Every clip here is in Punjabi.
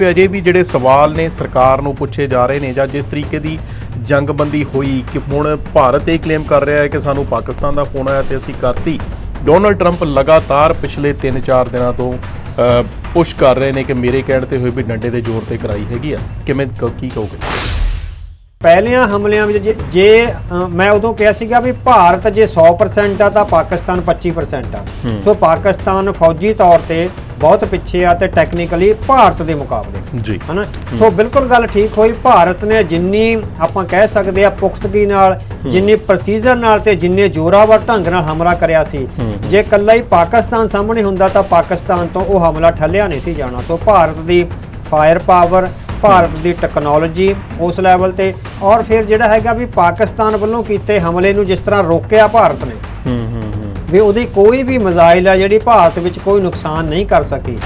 ਕਿ ਅਜੇ ਵੀ ਜਿਹੜੇ ਸਵਾਲ ਨੇ ਸਰਕਾਰ ਨੂੰ ਪੁੱਛੇ ਜਾ ਰਹੇ ਨੇ ਜਾਂ ਜਿਸ ਤਰੀਕੇ ਦੀ ਜੰਗਬੰਦੀ ਹੋਈ ਕਿ ਹੁਣ ਭਾਰਤ ਇਹ ਕਲੇਮ ਕਰ ਰਿਹਾ ਹੈ ਕਿ ਸਾਨੂੰ ਪਾਕਿਸਤਾਨ ਦਾ ਫੋਨ ਆਇਆ ਤੇ ਅਸੀਂ ਕਰਤੀ। ਡੋਨਲਡ ਟਰੰਪ ਲਗਾਤਾਰ ਪਿਛਲੇ 3-4 ਦਿਨਾਂ ਤੋਂ ਪੁਸ਼ ਕਰ ਰਹੇ ਨੇ ਕਿ ਮੇਰੇ ਕਹਿਣ ਤੇ ਹੋਏ ਵੀ ਡੰਡੇ ਦੇ ਜ਼ੋਰ ਤੇ ਕਰਾਈ ਹੈਗੀ ਆ। ਕਿਵੇਂ, ਕ- ਕੀ ਕਹੋਗੇ? ਪਹਿਲਿਆਂ ਹਮਲਿਆਂ ਵਿੱਚ ਜੇ- ਜੇ ਅ, ਮੈਂ ਉਦੋਂ ਕਿਹਾ ਸੀਗਾ ਵੀ ਭਾਰਤ ਜੇ 100% ਆ ਤਾਂ ਪਾਕਿਸਤਾਨ 25% ਆ। ਹੂੰ। ਸੋ ਪਾਕਿਸਤਾਨ ਫੌਜੀ ਤੌਰ ਤੇ ਬਹੁਤ ਪਿੱਛੇ ਆ ਤੇ ਟੈਕਨੀਕਲੀ ਭਾਰਤ ਦੇ ਮੁਕਾਬਲੇ। ਜੀ। ਹਨਾ? ਸੋ ਬਿਲਕੁਲ ਗੱਲ ਠੀਕ ਹੋਈ। ਭਾਰਤ ਨੇ ਜਿੰਨੀ ਆਪਾਂ ਕਹਿ ਸਕਦੇ ਆ ਪੁਖਤਗੀ ਨਾਲ ਜਿੰਨੀ ਪ੍ਰੋਸੀਜਰ ਨਾਲ ਤੇ ਜਿੰਨੇ ਜ਼ੋਰਾਵਰ ਢੰਗ ਨਾਲ ਹਮਲਾ ਕਰਿਆ ਸੀ। ਜੇ ਕੱਲਾ ਹੀ ਪਾਕਿਸਤਾਨ ਸਾਹਮਣੇ ਹੁੰਦਾ ਤਾਂ ਪਾਕਿਸਤਾਨ ਤੋਂ ਉਹ ਹਮਲਾ ਠੱਲਿਆ ਨਹੀਂ ਸੀ ਜਾਣਾ। ਸੋ ਭਾਰਤ ਦੀ ਫਾਇਰ ਪਾਵਰ ਭਾਰਤ ਦੀ ਟੈਕਨੋਲੋਜੀ ਉਸ ਲੈਵਲ ਤੇ ਔਰ ਫਿਰ ਜਿਹੜਾ ਹੈਗਾ ਵੀ ਪਾਕਿਸਤਾਨ ਵੱਲੋਂ ਕੀਤੇ ਹਮਲੇ ਨੂੰ ਜਿਸ ਤਰ੍ਹਾਂ ਰੋਕਿਆ ਭਾਰਤ ਨੇ ਹੂੰ ਹੂੰ ਹੂੰ। ਵੀ ਉਹਦੀ ਕੋਈ ਵੀ ਮਿਜ਼ਾਈਲ ਆ ਜਿਹੜੀ ਭਾਰਤ ਵਿੱਚ ਕੋਈ ਨੁਕਸਾਨ ਨਹੀਂ ਕਰ ਸਕੀ।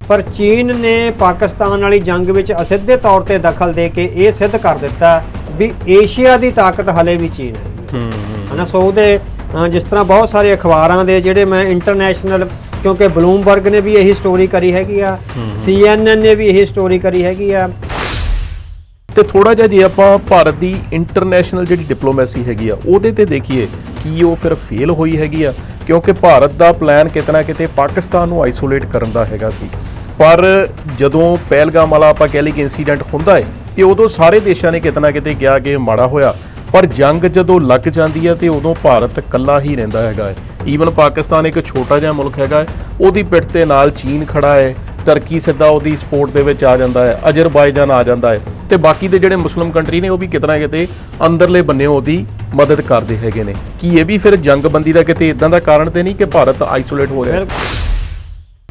ਪਰ ਚੀਨ ਨੇ ਪਾਕਿਸਤਾਨ ਵਾਲੀ ਜੰਗ ਵਿੱਚ ਅਸਿੱਧੇ ਤੌਰ ਤੇ ਦਖਲ ਦੇ ਕੇ ਇਹ ਸਿੱਧ ਕਰ ਦਿੱਤਾ ਵੀ ਏਸ਼ੀਆ ਦੀ ਤਾਕਤ ਹਲੇ ਵੀ ਚੀਨ ਹੈ। ਹੂੰ ਹੂੰ। ਹਨਾ ਸੋ ਉਹਦੇ ਜਿਸ ਤਰ੍ਹਾਂ ਬਹੁਤ ਸਾਰੇ ਅਖਬਾਰਾਂ ਦੇ ਜਿਹੜੇ ਮੈਂ ਇੰਟਰਨੈਸ਼ਨਲ ਕਿਉਂਕਿ ਬਲੂਮਬਰਗ ਨੇ ਵੀ ਇਹੀ ਸਟੋਰੀ ਕਰੀ ਹੈਗੀ ਆ CNN ਨੇ ਵੀ ਇਹੀ ਸਟੋਰੀ ਕਰੀ ਹੈਗੀ ਆ। ਤੇ ਥੋੜਾ ਜਿਹਾ ਜੇ ਆਪਾਂ ਭਾਰਤ ਦੀ ਇੰਟਰਨੈਸ਼ਨਲ ਜਿਹੜੀ ਡਿਪਲੋਮੈਸੀ ਹੈਗੀ ਆ ਉਹਦੇ ਤੇ ਦੇਖੀਏ ਕੀ ਉਹ ਫਿਰ ਫੇਲ ਹੋਈ ਹੈਗੀ ਆ? ਕਿਉਂਕਿ ਭਾਰਤ ਦਾ ਪਲਾਨ ਕਿਤਨਾ ਕਿਤੇ ਪਾਕਿਸਤਾਨ ਨੂੰ ਆਈਸੋਲੇਟ ਕਰਨ ਦਾ ਹੈਗਾ ਸੀ। ਪਰ ਜਦੋਂ ਪਹਿਲਗਾਮ ਵਾਲਾ ਆਪਾਂ ਕਹਿ ਲਈ ਕਿ ਇਨਸੀਡੈਂਟ ਹੁੰਦਾ ਹੈ ਤੇ ਉਦੋਂ ਸਾਰੇ ਦੇਸ਼ਾਂ ਨੇ ਕਿਤਨਾ ਕਿਤੇ ਕਿਹਾ ਕਿ ਮਾੜਾ ਹੋਇਆ। ਪਰ ਜੰਗ ਜਦੋਂ ਲੱਗ ਜਾਂਦੀ ਹੈ ਤੇ ਉਦੋਂ ਭਾਰਤ ਇਕੱਲਾ ਹੀ ਰਹਿੰਦਾ ਹੈਗਾ ਹੈ। ਈਵਨ ਪਾਕਿਸਤਾਨ ਇੱਕ ਛੋਟਾ ਜਿਹਾ ਮੁਲਕ ਹੈਗਾ ਹੈ, ਉਹਦੀ ਪਿੱਠ ਤੇ ਨਾਲ ਚੀਨ ਖੜਾ ਹੈ ਟਰਕੀ ਸਿੱਧਾ ਉਹਦੀ ਸਪੋਰਟ ਦੇ ਵਿੱਚ ਆ ਜਾਂਦਾ ਹੈ, ਅਜ਼ਰਬਾਈਜਾਨ ਆ ਜਾਂਦਾ ਹੈ। ਤੇ ਬਾਕੀ ਦੇ ਜਿਹੜੇ ਮੁਸਲਮ ਕੰਟਰੀ ਨੇ, ਉਹ ਵੀ ਕਿਤਨਾ ਕਿਤੇ ਅੰਦਰਲੇ ਬੰਨੇ ਉਹਦੀ ਮਦਦ ਕਰਦੇ ਹੈਗੇ ਨੇ। ਕੀ ਇਹ ਵੀ ਫਿਰ ਜੰਗਬੰਦੀ ਦਾ ਕਿਤੇ ਇਦਾਂ ਦਾ ਕਾਰਨ ਤੇ ਨਹੀਂ ਕਿ ਭਾਰਤ ਆਈਸੋਲੇਟ ਹੋ ਰਿਹਾ ਹੈ?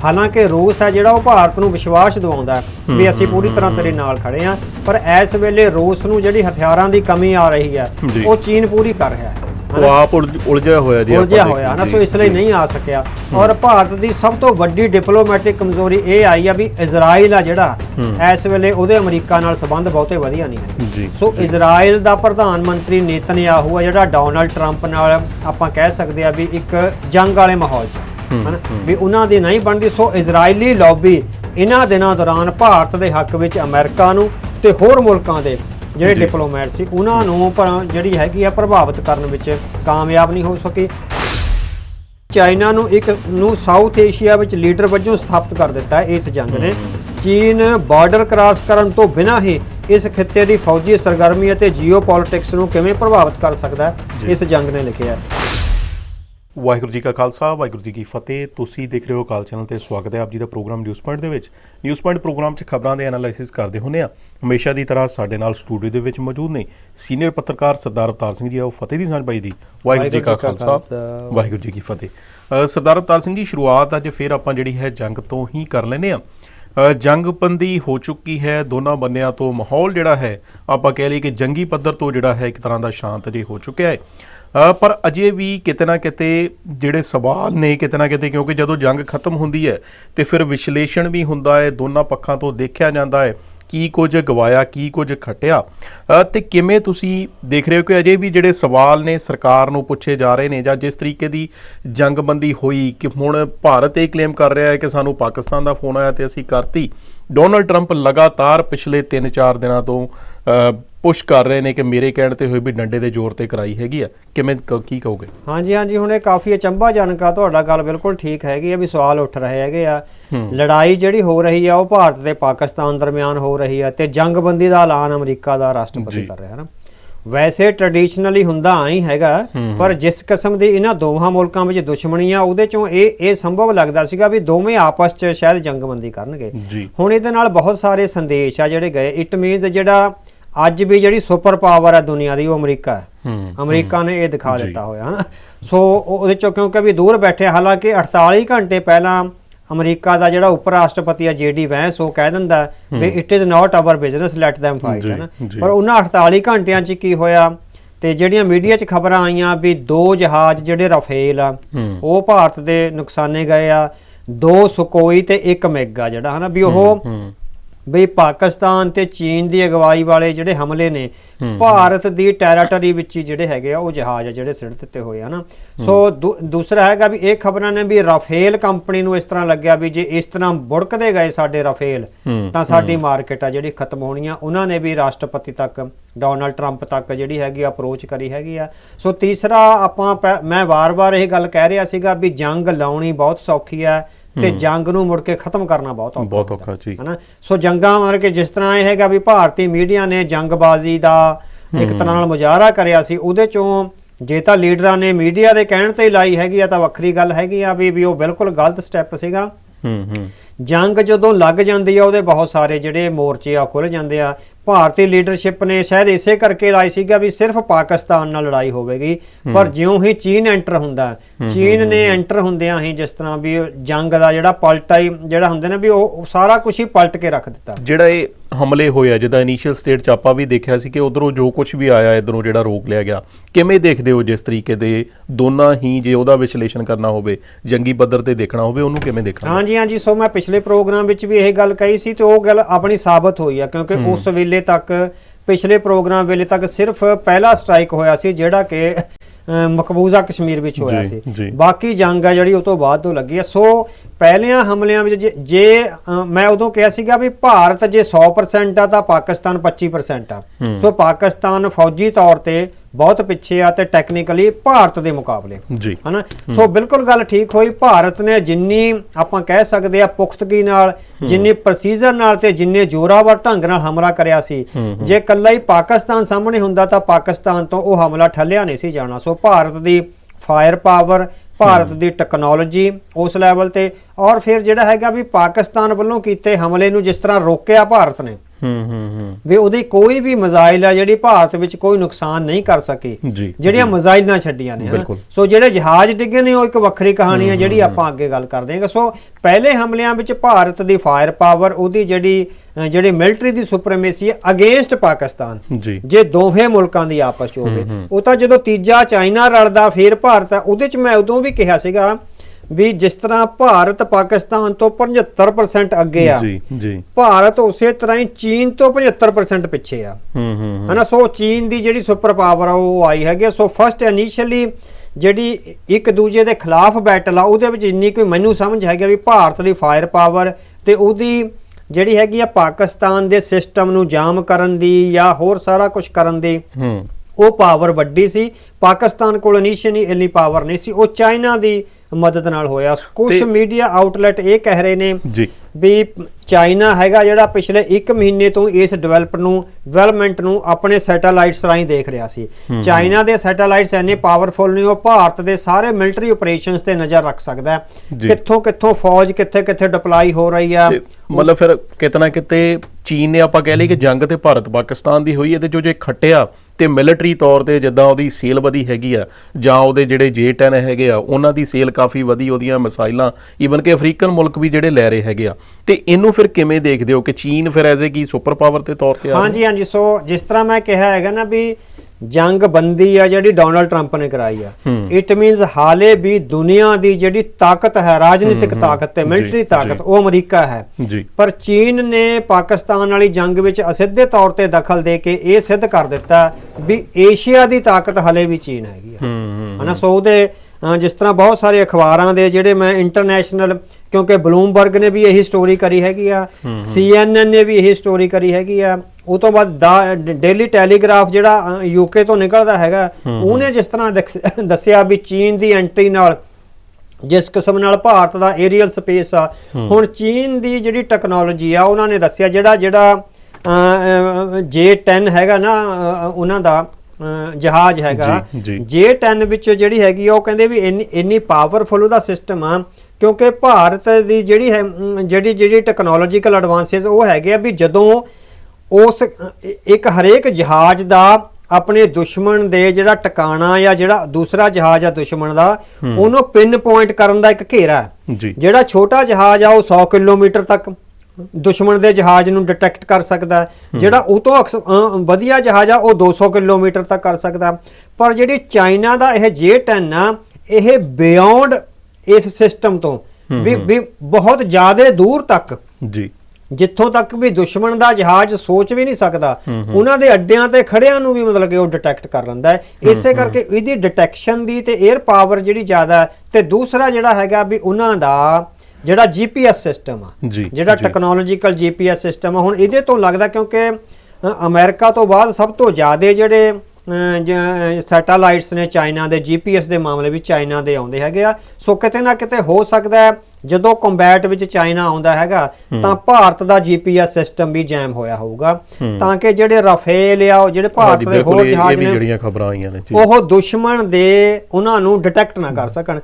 ਹਾਲਾਂਕਿ ਰੂਸ ਹੈ ਜਿਹੜਾ ਉਹ ਭਾਰਤ ਨੂੰ ਵਿਸ਼ਵਾਸ ਦਿਵਾਉਂਦਾ ਵੀ ਅਸੀਂ ਪੂਰੀ ਤਰ੍ਹਾਂ ਤੇਰੇ ਨਾਲ ਖੜੇ ਹਾਂ ਪਰ ਇਸ ਵੇਲੇ ਰੂਸ ਨੂੰ ਜਿਹੜੀ ਹਥਿਆਰਾਂ ਦੀ ਕਮੀ ਆ ਰਹੀ ਹੈ। ਉਹ ਚੀਨ ਪੂਰੀ ਕਰ ਰਿਹਾ ਹੈ। ਉਹ ਆਪ ਉਲਝ- ਉਲਝਿਆ ਹੋਇਆ ਜੀ ਉਲਝਿਆ ਹੋਇਆ ਨਾ। ਸੋ ਇਸ ਲਈ ਨਹੀਂ ਆ ਸਕਿਆ। ਔਰ ਭਾਰਤ ਦੀ ਸਭ ਤੋਂ ਵੱਡੀ ਡਿਪਲੋਮੈਟਿਕ ਕਮਜ਼ੋਰੀ ਇਹ ਆਈ ਆ ਵੀ ਇਜ਼ਰਾਈਲ ਆ ਜਿਹੜਾ ਇਸ ਵੇਲੇ ਉਹਦੇ ਅਮਰੀਕਾ ਨਾਲ ਸੰਬੰਧ ਬਹੁਤੇ ਵਧੀਆ ਨਹੀਂ ਹੈ। ਸੋ ਇਜ਼ਰਾਈਲ ਦਾ ਪ੍ਰਧਾਨ ਮੰਤਰੀ ਨੇਤਨਯਾਹੂ ਆ ਜਿਹੜਾ ਡੋਨਲਡ ਟਰੰਪ ਨਾਲ ਆਪਾਂ ਕਹਿ ਸਕਦੇ ਆ ਵੀ ਇੱਕ ਜੰਗ ਵਾਲੇ ਮਾਹੌਲ 'ਚ ਹਨਾ? ਵੀ ਉਹਨਾਂ ਦੀ ਨਹੀਂ ਬਣਦੀ। ਸੋ ਇਜ਼ਰਾਈਲੀ ਲੌਬੀ ਇਹਨਾਂ ਦਿਨਾਂ ਦੌਰਾਨ ਭਾਰਤ ਦੇ ਹੱਕ ਵਿੱਚ ਅਮਰੀਕਾ ਨੂੰ ਤੇ ਹੋਰ ਮੁਲਕਾਂ ਦੇ ਜਿਹੜੇ। ਡਿਪਲੋਮੈਟ ਸੀ ਉਹਨਾਂ ਨੂੰ ਪਰ- ਜਿਹੜੀ ਹੈਗੀ ਆ ਪ੍ਰਭਾਵਿਤ ਕਰਨ ਵਿੱਚ ਕਾਮਯਾਬ ਨਹੀਂ ਹੋ ਸਕੀ। ਚਾਈਨਾ ਨੂੰ ਇੱਕ ਨੂੰ ਸਾਊਥ ਏਸ਼ੀਆ ਵਿੱਚ ਲੀਡਰ ਵਜੋਂ ਸਥਾਪਿਤ ਕਰ ਦਿੱਤਾ ਹੈ ਇਸ ਜੰਗ ਨੇ। ਚੀਨ ਬਾਰਡਰ ਕ੍ਰਾਸ ਕਰਨ ਤੋਂ ਬਿਨਾਂ ਹੀ ਇਸ ਖਿੱਤੇ ਦੀ ਫੌਜੀ ਸਰਗਰਮੀ ਅਤੇ ਜੀਓਪੋਲਿਟਿਕਸ ਨੂੰ ਕਿਵੇਂ ਪ੍ਰਭਾਵਿਤ ਕਰ ਸਕਦਾ ਹੈ। ਇਸ ਜੰਗ ਨੇ ਲਿਖਿਆ ਵਾਹਿਗੁਰੂ ਜੀ ਕਾ ਖਾਲਸਾ ਵਾਹਿਗੁਰੂ ਜੀ ਕੀ ਫਤਿਹ। ਤੁਸੀਂ ਦੇਖ ਰਹੇ ਹੋ ਕਾਲ ਚੈਨਲ ਤੇ ਸਵਾਗਤ ਹੈ ਆਪ ਜੀ ਦਾ ਪ੍ਰੋਗਰਾਮ ਨਿਊਜ਼ ਪੁਆਇੰਟ ਦੇ ਵਿੱਚ। ਨਿਊਜ਼ ਪੁਆਇੰਟ ਪ੍ਰੋਗਰਾਮ 'ਚ ਖਬਰਾਂ ਦੇ ਐਨਾਲਾਈਸਿਸ ਕਰਦੇ ਹੁੰਨੇ ਆ ਹਮੇਸ਼ਾ ਦੀ ਤਰ੍ਹਾਂ ਸਾਡੇ ਨਾਲ ਸਟੂਡੀਓ ਦੇ ਵਿੱਚ ਮੌਜੂਦ ਨੇ ਸੀਨੀਅਰ ਪੱਤਰਕਾਰ ਸਰਦਾਰ ਅਵਤਾਰ ਸਿੰਘ ਜੀ ਆਓ ਫਤਿਹ ਦੀ ਸਾਂਝ ਬਾਈ ਜੀ। ਵਾਹਿਗੁਰੂ ਜੀ ਕਾ ਖਾਲਸਾ ਵਾਹਿਗੁਰੂ ਜੀ ਕੀ ਫਤਿਹ। ਸਰਦਾਰ ਅਵਤਾਰ ਸਿੰਘ ਜੀ ਸ਼ੁਰੂਆਤ ਅੱਜ ਫਿਰ ਆਪਾਂ ਜਿਹੜੀ ਹੈ ਜੰਗ ਤੋਂ ਹੀ ਕਰ ਲੈਨੇ ਆ ਜੰਗਬੰਦੀ ਹੋ ਚੁੱਕੀ ਹੈ ਦੋਨਾਂ ਬੰਨਿਆਂ ਤੋਂ ਮਾਹੌਲ ਜਿਹੜਾ ਹੈ ਆਪਾਂ ਕਹਿ ਲਈਏ ਕਿ ਜੰਗੀ ਪੱਧਰ ਤੋਂ ਜਿਹੜਾ ਹੈ ਇੱਕ ਤਰ੍ਹਾਂ ਦਾ ਸ਼ਾਂਤ ਜੇ ਹੋ ਚੁੱਕਿਆ ਹੈ। ਪਰ ਅਜੇ ਵੀ ਕਿਤੇ ਨਾ ਕਿਤੇ ਜਿਹੜੇ ਸਵਾਲ ਨੇ ਕਿਤੇ ਨਾ ਕਿਤੇ ਕਿਉਂਕਿ ਜਦੋਂ ਜੰਗ ਖਤਮ ਹੁੰਦੀ ਹੈ ਤੇ ਫਿਰ ਵਿਸ਼ਲੇਸ਼ਣ ਵੀ ਹੁੰਦਾ ਹੈ ਦੋਨਾਂ ਪੱਖਾਂ ਤੋਂ ਦੇਖਿਆ ਜਾਂਦਾ ਹੈ ਕੀ ਕੁਝ ਗਵਾਇਆ ਕੀ ਕੁਝ ਖਟਿਆ। ਅ, ਤੇ ਕਿਵੇਂ ਤੁਸੀਂ ਦੇਖ ਰਹੇ ਹੋ ਕਿ ਅਜੇ ਵੀ ਜਿਹੜੇ ਸਵਾਲ ਨੇ ਸਰਕਾਰ ਨੂੰ ਪੁੱਛੇ ਜਾ ਰਹੇ ਨੇ ਜਾਂ ਜਿਸ ਤਰੀਕੇ ਦੀ ਜੰਗਬੰਦੀ ਹੋਈ ਕਿ ਹੁਣ ਭਾਰਤ ਇਹ ਕਲੇਮ ਕਰ ਰਿਹਾ ਹੈ ਕਿ ਸਾਨੂੰ ਪਾਕਿਸਤਾਨ ਦਾ ਫੋਨ ਆਇਆ ਤੇ ਅਸੀਂ ਕਰਤੀ। ਡੋਨਲਡ ਟਰੰਪ ਲਗਾਤਾਰ ਪਿਛਲੇ 3-4 ਦਿਨਾਂ ਤੋਂ ਪੁਸ਼ ਕਰ ਰਹੇ ਨੇ ਕਿ ਮੇਰੇ ਕਹਿਣ ਤੇ ਹੋਏ ਵੀ ਡੰਡੇ ਦੇ ਜ਼ੋਰ ਤੇ ਕਰਾਈ ਹੈਗੀ ਆ। ਕਿਵੇਂ ਕ- ਕੀ ਕਹੋਗੇ? ਹਾਂਜੀ ਹਾਂਜੀ ਹੁਣ ਇਹ ਕਾਫੀ ਅਚੰਭਾਜਨਕ ਆ। ਤੁਹਾਡਾ ਗੱਲ ਬਿਲਕੁਲ ਠੀਕ ਹੈਗੀ ਆ ਵੀ ਸਵਾਲ ਉੱਠ ਰਹੇ ਹੈਗੇ ਆ। ਲੜਾਈ ਜਿਹੜੀ ਹੋ ਰਹੀ ਆ ਉਹ ਭਾਰਤ ਤੇ ਪਾਕਿਸਤਾਨ ਦਰਮਿਆਨ ਹੋ ਰਹੀ ਆ ਤੇ ਜੰਗਬੰਦੀ ਦਾ ਐਲਾਨ ਅਮਰੀਕਾ ਦਾ ਰਾਸ਼ਟਰਪਤੀ ਜੀ। ਕਰ ਰਿਹਾ ਹੈ ਨਾ। ਵੈਸੇ ਟ੍ਰੈਡੀਸ਼ਨਲੀ ਹੁੰਦਾ ਆਈ ਹੈਗਾ ਪਰ ਜਿਸ ਕਿਸਮ ਦੀ ਇਹਨਾਂ ਦੋਹਾਂ ਮੁਲਕਾਂ ਵਿੱਚ ਦੁਸ਼ਮਣੀ ਆ ਉਹਦੇ ਚੋਂ ਇਹ ਇਹ ਸੰਭਵ ਲੱਗਦਾ ਸੀਗਾ ਵੀ ਦੋਵੇਂ ਆਪਸ 'ਚ ਸ਼ਾਇਦ ਜੰਗਬੰਦੀ ਕਰਨਗੇ। ਜੀ। ਹੁਣ ਇਹਦੇ ਨਾਲ ਬਹੁਤ ਸਾਰੇ ਸੰਦੇਸ਼ ਆ ਜਿਹੜੇ ਗਏ। ਇਟ ਮੀਨਸ ਜਿਹੜਾ ਅੱਜ ਵੀ ਜਿਹੜੀ ਸੁਪਰ ਪਾਵਰ ਹੈ ਦੁਨੀਆ ਦੀ ਉਹ ਅਮਰੀਕਾ ਹੈ। ਅਮਰੀਕਾ ਨੇ ਇਹ ਦਿਖਾ। ਦਿੱਤਾ ਹੋਇਆ ਹਨਾ? ਸੋ ਉਹ- ਉਹਦੇ ਚੋਂ ਕਿਉਂਕਿ ਵੀ ਦੂਰ ਬੈਠੇ ਹਾਲਾਂਕਿ 48 ਘੰਟੇ ਪਹਿਲਾਂ ਅਮਰੀਕਾ ਦਾ ਜਿਹੜਾ ਉਪ ਰਾਸ਼ਟਰਪਤੀ ਹੈ ਜੀਡੀ ਵੈਂਸ ਉਹ ਕਹਿ ਦਿੰਦਾ ਵੀ it is not our business let them fight ਹੈ ਨਾ। ਪਰ ਉਹਨਾਂ 48 ਘੰਟਿਆਂ 'ਚ ਕੀ ਹੋਇਆ? ਤੇ ਜਿਹੜੀਆਂ ਮੀਡੀਆ 'ਚ ਖਬਰਾਂ ਆਈਆਂ ਵੀ ਦੋ ਜਹਾਜ਼ ਜਿਹੜੇ ਰਾਫੇਲ ਆ ਉਹ ਭਾਰਤ ਦੇ ਨੁਕਸਾਨੇ ਗਏ ਆ ਦੋ ਸੁਕੋਈ ਤੇ ਇੱਕ ਮੈਗਾ ਜਿਹੜਾ ਹਨਾ? ਵੀ ਉਹ ਬਈ ਪਾਕਿਸਤਾਨ ਤੇ ਚੀਨ ਦੀ ਅਗਵਾਈ ਵਾਲੇ ਜਿਹੜੇ ਹਮਲੇ ਨੇ ਭਾਰਤ ਦੀ ਟੈਰੀਟਰੀ ਵਿੱਚ ਹੀ ਜਿਹੜੇ ਹੈਗੇ ਆ ਉਹ ਜਹਾਜ਼ ਆ ਜਿਹੜੇ ਸਿੱਟ ਦਿੱਤੇ ਹੋਏ ਆ ਨਾ। ਸੋ ਦੂਸਰਾ ਹੈਗਾ ਵੀ ਇਹ ਖਬਰਾਂ ਨੇ ਵੀ ਰਾਫੇਲ ਕੰਪਨੀ ਨੂੰ ਇਸ ਤਰ੍ਹਾਂ ਲੱਗਿਆ ਵੀ ਜੇ ਇਸ ਤਰ੍ਹਾਂ ਬੁੜਕਦੇ ਗਏ ਸਾਡੇ ਰਾਫੇਲ ਤਾਂ ਸਾਡੀ ਮਾਰਕੀਟ ਆ ਜਿਹੜੀ ਖਤਮ ਹੋਣੀ ਆ। ਉਹਨਾਂ ਨੇ ਵੀ ਰਾਸ਼ਟਰਪਤੀ ਤੱਕ ਡੋਨਾਲਡ ਟਰੰਪ ਤੱਕ ਜਿਹੜੀ ਹੈਗੀ ਅਪਰੋਚ ਕਰੀ ਹੈਗੀ ਆ। ਸੋ ਤੀਸਰਾ ਆਪਾਂ ਮੈਂ ਵਾਰ-ਵਾਰ ਇਹ ਗੱਲ ਕਹਿ ਰਿਹਾ ਸੀਗਾ ਵੀ ਜੰਗ ਲਾਉਣੀ ਬਹੁਤ ਸੌਖੀ ਆ। ਤੇ ਜੰਗ ਨੂੰ ਮੁੜ ਕੇ ਖਤਮ ਕਰਨਾ ਬਹੁਤ ਔਖਾ ਬਹੁਤ ਔਖਾ ਜੀ। ਹਨਾ? ਸੋ ਜੰਗਾਂ ਮਾਰ ਕੇ ਜਿਸ ਤਰ੍ਹਾਂ ਇਹ ਹੈਗਾ ਵੀ ਭਾਰਤੀ ਮੀਡੀਆ ਨੇ ਜੰਗਬਾਜ਼ੀ ਦਾ ਇੱਕ ਤਰ੍ਹਾਂ ਨਾਲ ਮੁਜ਼ਾਹਰਾ ਕਰਿਆ ਸੀ ਉਹਦੇ ਚੋਂ ਜੇ ਤਾਂ ਲੀਡਰਾਂ ਨੇ ਮੀਡੀਆ ਦੇ ਕਹਿਣ ਤੇ ਹੀ ਲਾਈ ਹੈਗੀ ਆ ਤਾਂ ਵੱਖਰੀ ਗੱਲ ਹੈਗੀ ਆ ਵੀ ਵੀ ਉਹ ਬਿਲਕੁਲ ਗਲਤ ਸਟੈਪ ਸੀਗਾ। ਹੂੰ ਹੂੰ। ਜੰਗ ਜਦੋਂ ਲੱਗ ਜਾਂਦੀ ਆ ਉਹਦੇ ਬਹੁਤ ਸਾਰੇ ਜਿਹੜੇ ਮੋਰਚੇ ਆ ਖੁੱਲ ਜਾਂਦੇ ਆ। ਭਾਰਤੀ ਲੀਡਰਸ਼ਿਪ ਨੇ ਸ਼ਾਇਦ ਇਸੇ ਕਰਕੇ ਲਾਈ ਸੀਗਾ ਵੀ ਸਿਰਫ ਪਾਕਿਸਤਾਨ ਨਾਲ ਲੜਾਈ ਹੋਵੇਗੀ ਪਰ ਜਿਉਂ ਹੀ ਚੀਨ ਐਂਟਰ ਹੁੰਦਾ ਚੀਨ ਨੇ ਐਂਟਰ ਹੁੰਦਿਆਂ ਹੀ ਜਿਸ ਤਰ੍ਹਾਂ ਵੀ ਜੰਗ ਦਾ ਜਿਹੜਾ ਪਲਟਾ ਹੀ ਜਿਹੜਾ ਹੁੰਦੇ ਨੇ ਵੀ ਉਹ ਸਾਰਾ ਕੁਝ ਹੀ ਪਲਟ ਕੇ ਰੱਖ ਦਿੱਤਾ। ਜਿਹੜਾ ਇਹ ਹਮਲੇ ਹੋਏ ਆ। ਜਿੱਦਾਂ ਇਨੀਸ਼ੀਅਲ ਸਟੇਟ ਚ ਆਪਾਂ ਵੀ ਦੇਖਿਆ ਸੀ ਕਿ ਉਧਰੋਂ ਜੋ ਕੁਝ ਵੀ ਆਇਆ ਇਧਰੋਂ ਜਿਹੜਾ ਰੋਕ ਲਿਆ ਗਿਆ। ਕਿਵੇਂ ਦੇਖਦੇ ਹੋ ਜਿਸ ਤਰੀਕੇ ਦੇ ਦੋਨਾਂ ਹੀ ਜੇ ਉਹਦਾ ਵਿਸ਼ਲੇਸ਼ਣ ਕਰਨਾ ਹੋਵੇ ਜੰਗੀ ਪੱਧਰ ਤੇ ਦੇਖਣਾ ਹੋਵੇ ਉਹਨੂੰ ਕਿਵੇਂ ਦੇਖਣਾ? ਹਾਂਜੀ ਹਾਂਜੀ। ਸੋ ਮੈਂ ਪਿਛਲੇ ਪ੍ਰੋਗਰਾਮ ਵਿੱਚ ਵੀ ਇਹ ਗੱਲ ਕਹੀ ਸੀ ਤੇ ਉਹ ਗੱਲ ਆਪਣੀ ਸਾਬਤ ਹੋਈ ਆ ਕਿਉਂਕਿ ਉਸ ਵੇਲੇ ਤੱਕ ਪਿਛਲੇ ਪ੍ਰੋਗਰਾਮ ਵੇਲੇ ਤੱਕ ਸਿਰਫ ਪਹਿਲਾ ਸਟ੍ਰਾਈਕ ਹੋਇਆ ਸੀ ਜਿਹੜਾ ਕਿ ਮਕਬੂਜ਼ਾ ਕਸ਼ਮੀਰ ਵਿੱਚ ਹੋਇਆ ਜੀ, ਜੀ। ਸੀ ਬਾਕੀ ਜੰਗ ਆ ਜਿਹੜੀ ਉਹ ਤੋਂ ਬਾਅਦ ਤੋਂ ਲੱਗੀ ਆ। ਸੋ ਪਹਿਲਿਆਂ ਹਮਲਿਆਂ ਵਿੱਚ ਜੇ- ਮੈਂ ਉਦੋਂ ਕਿਹਾ ਸੀਗਾ ਵੀ ਭਾਰਤ ਜੇ 100% ਆ ਤਾਂ ਪਾਕਿਸਤਾਨ 25% ਆ। ਸੋ ਪਾਕਿਸਤਾਨ ਫੌਜੀ ਤੌਰ ਤੇ ਬਹੁਤ ਪਿੱਛੇ ਆ ਤੇ ਟੈਕਨੀਕਲੀ ਭਾਰਤ ਦੇ ਮੁਕਾਬਲੇ। ਜੀ। ਹਨਾ? ਸੋ ਬਿਲਕੁਲ ਗੱਲ ਠੀਕ ਹੋਈ। ਭਾਰਤ ਨੇ ਜਿੰਨੀ ਆਪਾਂ ਕਹਿ ਸਕਦੇ ਆ ਪੁਖਤਗੀ ਨਾਲ ਜਿੰਨੀ ਪ੍ਰੋਸੀਜਰ ਨਾਲ ਤੇ ਜਿੰਨੇ ਜ਼ੋਰਾਵਰ ਢੰਗ ਨਾਲ ਹਮਲਾ ਕਰਿਆ ਸੀ ਜੇ ਕੱਲਾ ਹੀ ਪਾਕਿਸਤਾਨ ਸਾਹਮਣੇ ਹੁੰਦਾ ਤਾਂ ਪਾਕਿਸਤਾਨ ਤੋਂ ਉਹ ਹਮਲਾ ਠੱਲਿਆ ਨਹੀਂ ਸੀ ਜਾਣਾ। ਸੋ ਭਾਰਤ ਦੀ ਫਾਇਰ ਪਾਵਰ ਭਾਰਤ ਦੀ ਟੈਕਨੋਲੋਜੀ ਉਸ ਲੈਵਲ ਤੇ ਔਰ ਫਿਰ ਜਿਹੜਾ ਹੈਗਾ ਵੀ ਪਾਕਿਸਤਾਨ ਵੱਲੋਂ ਕੀਤੇ ਹਮਲੇ ਨੂੰ ਜਿਸ ਤਰ੍ਹਾਂ ਰੋਕਿਆ ਭਾਰਤ ਨੇ ਹੂੰ ਹੂੰ ਹੂੰ। ਵੀ ਉਹਦੀ ਕੋਈ ਵੀ ਮਿਜ਼ਾਈਲ ਆ ਜਿਹੜੀ ਭਾਰਤ ਵਿੱਚ ਕੋਈ ਨੁਕਸਾਨ ਨਹੀਂ ਕਰ ਸਕੀ ਜੀ ਜਿਹੜੀਆਂ ਛੱਡੀਆਂ ਨੇ ਹਨਾ। ਬਿਲਕੁਲ। ਸੋ ਜਿਹੜੇ ਜਹਾਜ਼ ਡਿੱਗੇ ਨੇ ਉਹ ਇੱਕ ਵੱਖਰੀ ਕਹਾਣੀ ਹੈ ਜਿਹੜੀ ਆਪਾਂ ਅੱਗੇ ਗੱਲ ਕਰਦੇ ਹਾਂ ਸੋ ਪਹਿਲੇ ਹਮਲਿਆਂ ਵਿੱਚ ਭਾਰਤ ਦੀ ਫਾਇਰ ਪਾਵਰ ਉਹਦੀ ਜਿਹੜੀ ਅਹ ਜਿਹੜੀ ਮਿਲਟਰੀ ਦੀ ਸੁਪਰੀਮੇਸੀ ਹੈ ਅਗੇਂਸਟ ਪਾਕਿਸਤਾਨ ਜੀ। ਜੇ ਦੋਵੇਂ ਮੁਲਕਾਂ ਦੀ ਆਪਸ ਚ ਹੋਵੇ। ਉਹ ਤਾਂ ਜਦੋਂ ਤੀਜਾ ਚਾਈਨਾ ਰਲਦਾ ਫਿਰ ਭਾਰਤ ਆ। ਉਹਦੇ ਚ ਮੈਂ ਉਦੋਂ ਵੀ ਕਿਹਾ ਸੀਗਾ ਵੀ ਜਿਸ ਤਰ੍ਹਾਂ ਭਾਰਤ ਪਾਕਿਸਤਾਨ ਤੋਂ 75% ਅੱਗੇ ਆ ਜੀ ਜੀ। ਭਾਰਤ ਉਸੇ ਤਰ੍ਹਾਂ ਹੀ ਚੀਨ ਤੋਂ 75% ਪਿੱਛੇ ਆ। ਹੂੰ ਹੂੰ ਹਨਾ ਸੋ ਚੀਨ ਦੀ ਜਿਹੜੀ ਸੁਪਰ ਪਾਵਰ ਆ ਉਹ ਆਈ ਹੈਗੀ। ਸੋ ਫਸਟ ਇਨੀਸ਼ੀਅਲੀ ਜਿਹੜੀ ਇੱਕ ਦੂਜੇ ਦੇ ਖਿਲਾਫ ਬੈਟਲ ਆ ਉਹਦੇ ਵਿੱਚ ਇੰਨੀ ਕੋਈ ਮੈਨੂੰ ਸਮਝ ਹੈਗੀ ਵੀ ਭਾਰਤ ਦੀ ਫਾਇਰ ਪਾਵਰ ਤੇ ਉਹਦੀ ਜਿਹੜੀ ਹੈਗੀ ਆ ਪਾਕਿਸਤਾਨ ਦੇ ਸਿਸਟਮ ਨੂੰ ਜਾਮ ਕਰਨ ਦੀ ਜਾਂ ਹੋਰ ਸਾਰਾ ਕੁਝ ਕਰਨ ਦੀ ਹੂੰ। ਉਹ ਪਾਵਰ ਵੱਡੀ ਸੀ। ਪਾਕਿਸਤਾਨ ਕੋਲ ਇਨੀਸ਼ੀਅਲੀ ਇੰਨੀ ਪਾਵਰ ਨਹੀਂ ਸੀ। ਉਹ ਚਾਈਨਾ ਦੀ ਮਦਦ ਨਾਲ ਹੋਇਆ। ਕੁਝ ਮੀਡੀਆ ਆਊਟਲੈਟ ਇਹ ਕਹਿ ਰਹੇ ਨੇ ਜੀ। ਵੀ ਚਾਈਨਾ ਹੈਗਾ ਜਿਹੜਾ ਪਿਛਲੇ 1 ਮਹੀਨੇ ਤੋਂ ਇਸ ਡਿਵੈਲਪ ਨੂੰ ਡਿਵੈਲਪਮੈਂਟ ਨੂੰ ਆਪਣੇ ਸੈਟੇਲਾਈਟਸ ਰਾਹੀਂ ਦੇਖ ਰਿਹਾ ਸੀ। ਚਾਈਨਾ ਦੇ ਸੈਟੇਲਾਈਟਸ ਇੰਨੇ ਪਾਵਰਫੁਲ ਨੇ ਉਹ ਭਾਰਤ ਦੇ ਸਾਰੇ ਮਿਲਟਰੀ ਆਪਰੇਸ਼ਨਸ ਤੇ ਨਜ਼ਰ ਰੱਖ ਸਕਦਾ। ਕਿੱਥੋਂ ਕਿੱਥੋਂ ਫੌਜ ਕਿੱਥੇ ਕਿੱਥੇ ਡਿਪਲਾਈ ਹੋ ਰਹੀ ਆ। ਮਤਲਬ ਫਿਰ ਕਿਤਨਾ ਕਿਤੇ ਚੀਨ ਨੇ ਆਪਾਂ ਕਹਿ ਲਈ ਕਿ ਜੰਗ ਤੇ ਭਾਰਤ ਪਾਕਿਸਤਾਨ ਦੀ ਹੋਈ ਹੈ ਤੇ ਜੋ ਜੇ ਖੱਟਿਆ ਤੇ ਮਿਲਟਰੀ ਤੌਰ ਤੇ ਜਿੱਦਾਂ ਉਹਦੀ ਸੇਲ ਵਧੀ ਹੈਗੀ ਆ ਜਾਂ ਉਹਦੇ ਜਿਹੜੇ J10 ਹੈਗੇ ਆ ਉਹਨਾਂ ਦੀ ਸੇਲ ਕਾਫੀ ਵਧੀ ਉਹਦੀਆਂ ਮਿਸਾਈਲਾਂ ਈਵਨ ਕਿ ਅਫਰੀਕਨ ਮੁਲਕ ਵੀ ਜਿਹੜੇ ਲੈ ਰਹੇ ਹੈਗੇ ਆ ਤੇ ਇਹਨੂੰ ਫਿਰ ਕਿਵੇਂ ਦੇਖਦੇ ਹੋ ਕਿ ਚੀਨ ਫਿਰ ਐਜ਼ ਏ ਕੀ ਸੁਪਰ ਪਾਵਰ ਦੇ ਤੌਰ ਤੇ ਆ? ਹਾਂਜੀ ਹਾਂਜੀ ਸੋ ਜਿਸ ਤਰ੍ਹਾਂ ਮੈਂ ਕਿਹਾ ਹੈਗਾ ਨਾ ਵੀ ਜੰਗ ਬੰਦੀ ਆ ਜਿਹੜੀ ਡੋਨਲਡ ਟਰੰਪ ਨੇ ਕਰਾਈ ਆ। ਇਟ ਮੀਨਸ ਹਾਲੇ ਵੀ ਦੁਨੀਆ ਦੀ ਜਿਹੜੀ ਤਾਕਤ ਹੈ ਰਾਜਨੀਤਿਕ ਤਾਕਤ ਤੇ ਮਿਲਟਰੀ। ਤਾਕਤ ਉਹ ਅਮਰੀਕਾ ਹੈ। ਪਰ ਚੀਨ ਨੇ ਪਾਕਿਸਤਾਨ ਵਾਲੀ ਜੰਗ ਵਿੱਚ ਅਸਿੱਧੇ ਤੌਰ ਤੇ ਦਖਲ ਦੇ ਕੇ ਇਹ ਸਿੱਧ ਕਰ ਦਿੱਤਾ ਵੀ ਏਸ਼ੀਆ ਦੀ ਤਾਕਤ ਹਲੇ ਵੀ ਚੀਨ ਹੈਗੀ ਆ। ਹਨਾ ਸੋ ਉਹਦੇ ਜਿਸ ਤਰ੍ਹਾਂ ਬਹੁਤ ਸਾਰੇ ਅਖਬਾਰਾਂ ਦੇ ਜਿਹੜੇ ਮੈਂ ਇੰਟਰਨੈਸ਼ਨਲ ਕਿਉਂਕਿ ਬਲੂਮਬਰਗ ਨੇ ਵੀ ਇਹੀ ਸਟੋਰੀ ਕਰੀ ਹੈਗੀ ਆ CNN ਨੇ ਵੀ ਇਹੀ ਸਟੋਰੀ ਕਰੀ ਹੈਗੀ ਆ। ਉਹ ਤੋਂ ਬਾਅਦ ਦਾ ਡੇਲੀ ਟੈਲੀਗ੍ਰਾਫ ਜਿਹੜਾ ਯੂਕੇ ਤੋਂ ਨਿਕਲਦਾ ਹੈਗਾ ਉਹਨੇ ਜਿਸ ਤਰ੍ਹਾਂ ਦੱਸਿਆ ਵੀ ਚੀਨ ਦੀ ਐਂਟਰੀ ਨਾਲ ਜਿਸ ਕਿਸਮ ਨਾਲ ਭਾਰਤ ਦਾ ਏਰੀਅਲ ਸਪੇਸ ਆ ਹੁਣ ਚੀਨ ਦੀ ਜਿਹੜੀ ਟੈਕਨੋਲੋਜੀ ਆ ਉਹਨਾਂ ਨੇ ਦੱਸਿਆ ਜਿਹੜਾ ਜਿਹੜਾ J10 ਹੈਗਾ ਨਾ ਉਹਨਾਂ ਦਾ ਜਹਾਜ਼ ਹੈਗਾ। ਜੀ, ਜੀ। J10 ਵਿੱਚ ਜਿਹੜੀ ਹੈਗੀ ਆ ਉਹ ਕਹਿੰਦੇ ਵੀ ਇੰਨੀ ਪਾਵਰਫੁਲ ਉਹਦਾ ਸਿਸਟਮ ਆ ਕਿਉਂਕਿ ਭਾਰਤ ਦੀ ਜਿਹੜੀ ਹੈ ਜਿਹੜੀ ਜਿਹੜੀ ਟੈਕਨੋਲੋਜੀਕਲ ਐਡਵਾਂਸਸ ਉਹ ਹੈਗੇ ਆ ਵੀ ਜਦੋਂ ਉਸ ਇੱਕ ਹਰੇਕ ਜਹਾਜ਼ ਦਾ ਆਪਣੇ ਦੁਸ਼ਮਣ ਦੇ ਜਿਹੜਾ ਟਿਕਾਣਾ ਜਾਂ ਜਿਹੜਾ ਦੂਸਰਾ ਜਹਾਜ਼ ਆ ਦੁਸ਼ਮਣ ਦਾ ਉਹਨੂੰ ਪਿਨ ਪੁਆਇੰਟ ਕਰਨ ਦਾ ਇੱਕ ਘੇਰਾ ਹੈ। ਜਿਹੜਾ ਛੋਟਾ ਜਹਾਜ਼ ਆ ਉਹ 100 ਕਿਲੋਮੀਟਰ ਤੱਕ ਦੁਸ਼ਮਣ ਦੇ ਜਹਾਜ਼ ਨੂੰ ਡਿਟੈਕਟ ਕਰ ਸਕਦਾ ਹੈ। ਜਿਹੜਾ ਉਹ ਤੋਂ ਵਧੀਆ ਜਹਾਜ਼ ਆ ਉਹ 200 ਕਿਲੋਮੀਟਰ ਤੱਕ ਕਰ ਸਕਦਾ। ਪਰ ਜਿਹੜੀ ਚਾਈਨਾ ਦਾ ਇਹ J10 ਆ ਇਹ ਬਿਯੋਂਡ ਇਸ ਸਿਸਟਮ ਤੋਂ। ਵੀ ਵੀ ਬਹੁਤ ਜ਼ਿਆਦਾ ਦੂਰ ਤੱਕ। ਜੀ। ਜਿੱਥੋਂ ਤੱਕ ਵੀ ਦੁਸ਼ਮਣ ਦਾ ਜਹਾਜ਼ ਸੋਚ ਵੀ ਨਹੀਂ ਸਕਦਾ ਉਹਨਾਂ ਦੇ ਅੱਡਿਆਂ ਤੇ ਖੜਿਆਂ ਨੂੰ ਵੀ ਮਤਲਬ ਕਿ ਉਹ ਡਿਟੈਕਟ ਕਰ ਲੈਂਦਾ ਹੈ। ਇਸੇ ਕਰਕੇ ਇਹਦੀ ਡਿਟੈਕਸ਼ਨ ਦੀ ਤੇ 에ਅਰ ਪਾਵਰ ਜਿਹੜੀ ਜ਼ਿਆਦਾ ਤੇ ਦੂਸਰਾ ਜਿਹੜਾ ਹੈਗਾ ਵੀ ਉਹਨਾਂ ਦਾ ਜਿਹੜਾ ਜੀਪੀਐਸ ਸਿਸਟਮ ਆ ਜਿਹੜਾ। ਟੈਕਨੋਲੋਜੀਕਲ ਜੀਪੀਐਸ ਸਿਸਟਮ ਆ ਹੁਣ ਇਹਦੇ ਤੋਂ ਲੱਗਦਾ ਕਿਉਂਕਿ ਅਮਰੀਕਾ ਤੋਂ ਬਾਅਦ ਸਭ ਤੋਂ ਜ਼ਿਆਦਾ ਜਿਹੜੇ ਸੈਟੇਲਾਈਟਸ ਨੇ ਚਾਈਨਾ ਦੇ ਜੀਪੀਐਸ ਦੇ ਮਾਮਲੇ ਵਿੱਚ ਚਾਈਨਾ ਦੇ ਆਉਂਦੇ ਹੈਗੇ ਆ। ਸੋ ਕਿਤੇ ਨਾ ਕਿਤੇ ਹੋ ਸਕਦਾ ਹੈ ਜਦੋਂ ਕੰਬੈਟ ਵਿੱਚ ਚਾਈਨਾ ਆਉਂਦਾ ਹੈਗਾ ਤਾਂ ਭਾਰਤ ਦਾ ਜੀਪੀਐਸ ਸਿਸਟਮ ਵੀ ਜੈਮ ਹੋਇਆ ਹੋਊਗਾ। ਤਾਂ ਕਿ ਜਿਹੜੇ ਰਫੇਲ ਆ ਉਹ ਜਿਹੜੇ ਭਾਰਤ ਦੇ ਹੋਰ ਜਹਾਜ਼ ਵੀ ਨੇ ਜਿਹੜੀਆਂ ਖਬਰਾਂ ਆਈਆਂ ਨੇ ਜੀ। ਉਹ ਦੁਸ਼ਮਣ ਦੇ ਉਹਨਾਂ ਨੂੰ ਡਿਟੈਕਟ ਨਾ ਕਰ ਸਕਣ।